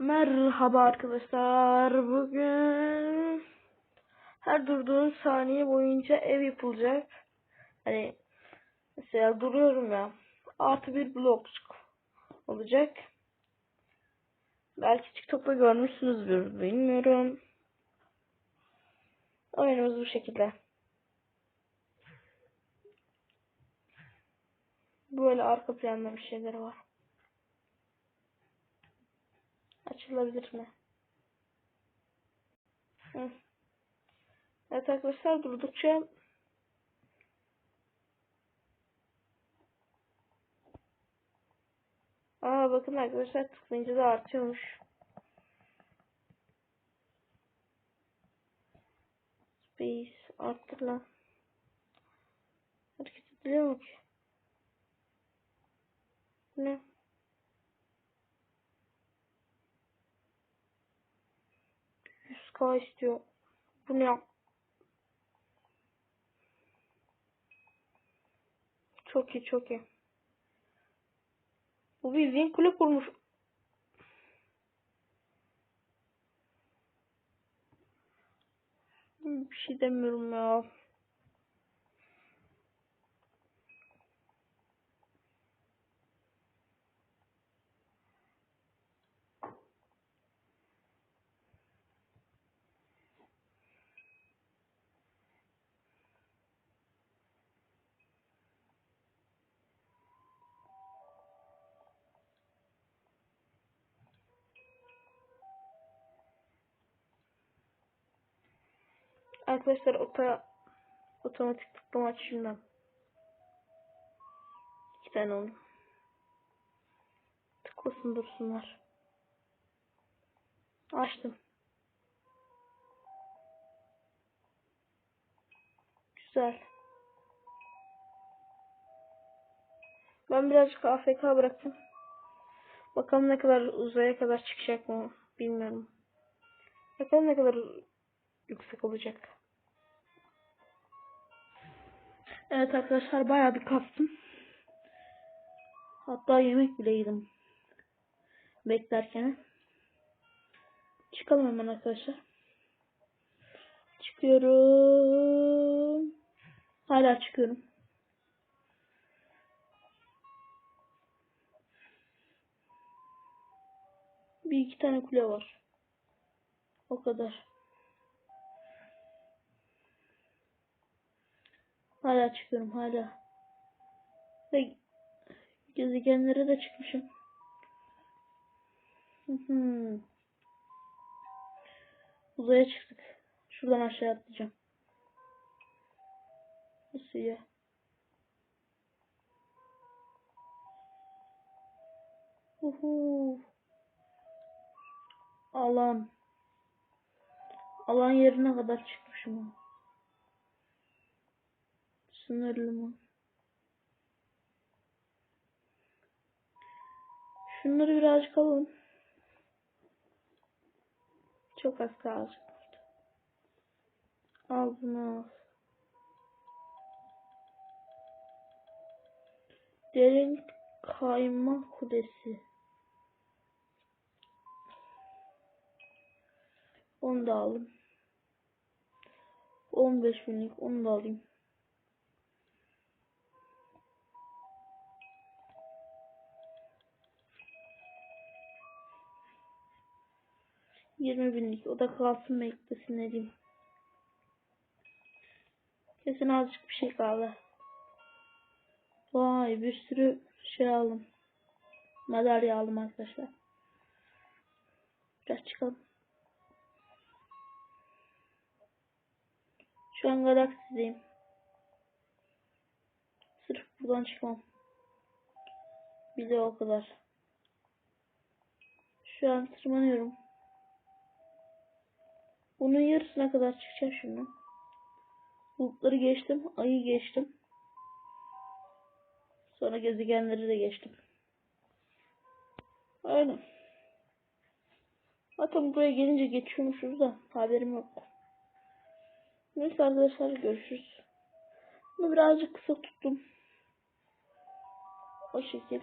Merhaba arkadaşlar. Bugün her durduğun saniye boyunca ev yapılacak. Hani mesela duruyorum ya. Artı bir blok olacak. Belki TikTok'ta görmüşsünüzdür. Bilmiyorum. Oyunumuz bu şekilde. Böyle arka planda bir şeyler var. Açılabilir mi? Hı. Evet arkadaşlar durdukça Aa bakın arkadaşlar tıklayınca da artıyormuş. Space arttır lan. Hareket ediliyor mu ki? Ne? K istiyor. Bu ne? Çok iyi çok iyi. Bu bildiğin kule kurmuş. Bir şey demiyorum ya. Arkadaşlar ota otomatik tıklama açayım İki tane onu. Tıklasın dursunlar. Açtım. Güzel. Ben birazcık AFK bıraktım. Bakalım ne kadar uzaya kadar çıkacak mı bilmiyorum. Bakalım ne kadar yüksek olacak. Evet arkadaşlar bayağı bir kastım. Hatta yemek bile yedim. Beklerken. Çıkalım hemen arkadaşlar. Çıkıyorum. Hala çıkıyorum. Bir iki tane kule var. O kadar. Hala çıkıyorum hala. Ve gezegenlere de çıkmışım. Uzaya çıktık. Şuradan aşağı atlayacağım. Nasıl ya? Uhu. Alan. Alan yerine kadar çıkmışım. Sınırlı mı? Şunları birazcık alalım. Çok az kalacak burada. Al bunu al. Derin kayma kulesi. Onu da alayım. 15 binlik onu da alayım. 20 binlik. O da kalsın beklesin ne diyeyim. Kesin azıcık bir şey kaldı. Vay bir sürü şey aldım. Madalya aldım arkadaşlar. Biraz çıkalım. Şu an galaksideyim. Sırf buradan çıkmam. Bir de o kadar. Şu an tırmanıyorum. Bunun yarısına kadar çıkacağım şimdi. Bulutları geçtim. Ayı geçtim. Sonra gezegenleri de geçtim. Aynen. Zaten buraya gelince geçiyormuşuz da haberim yok. Neyse arkadaşlar görüşürüz. Bunu birazcık kısa tuttum. O şekil.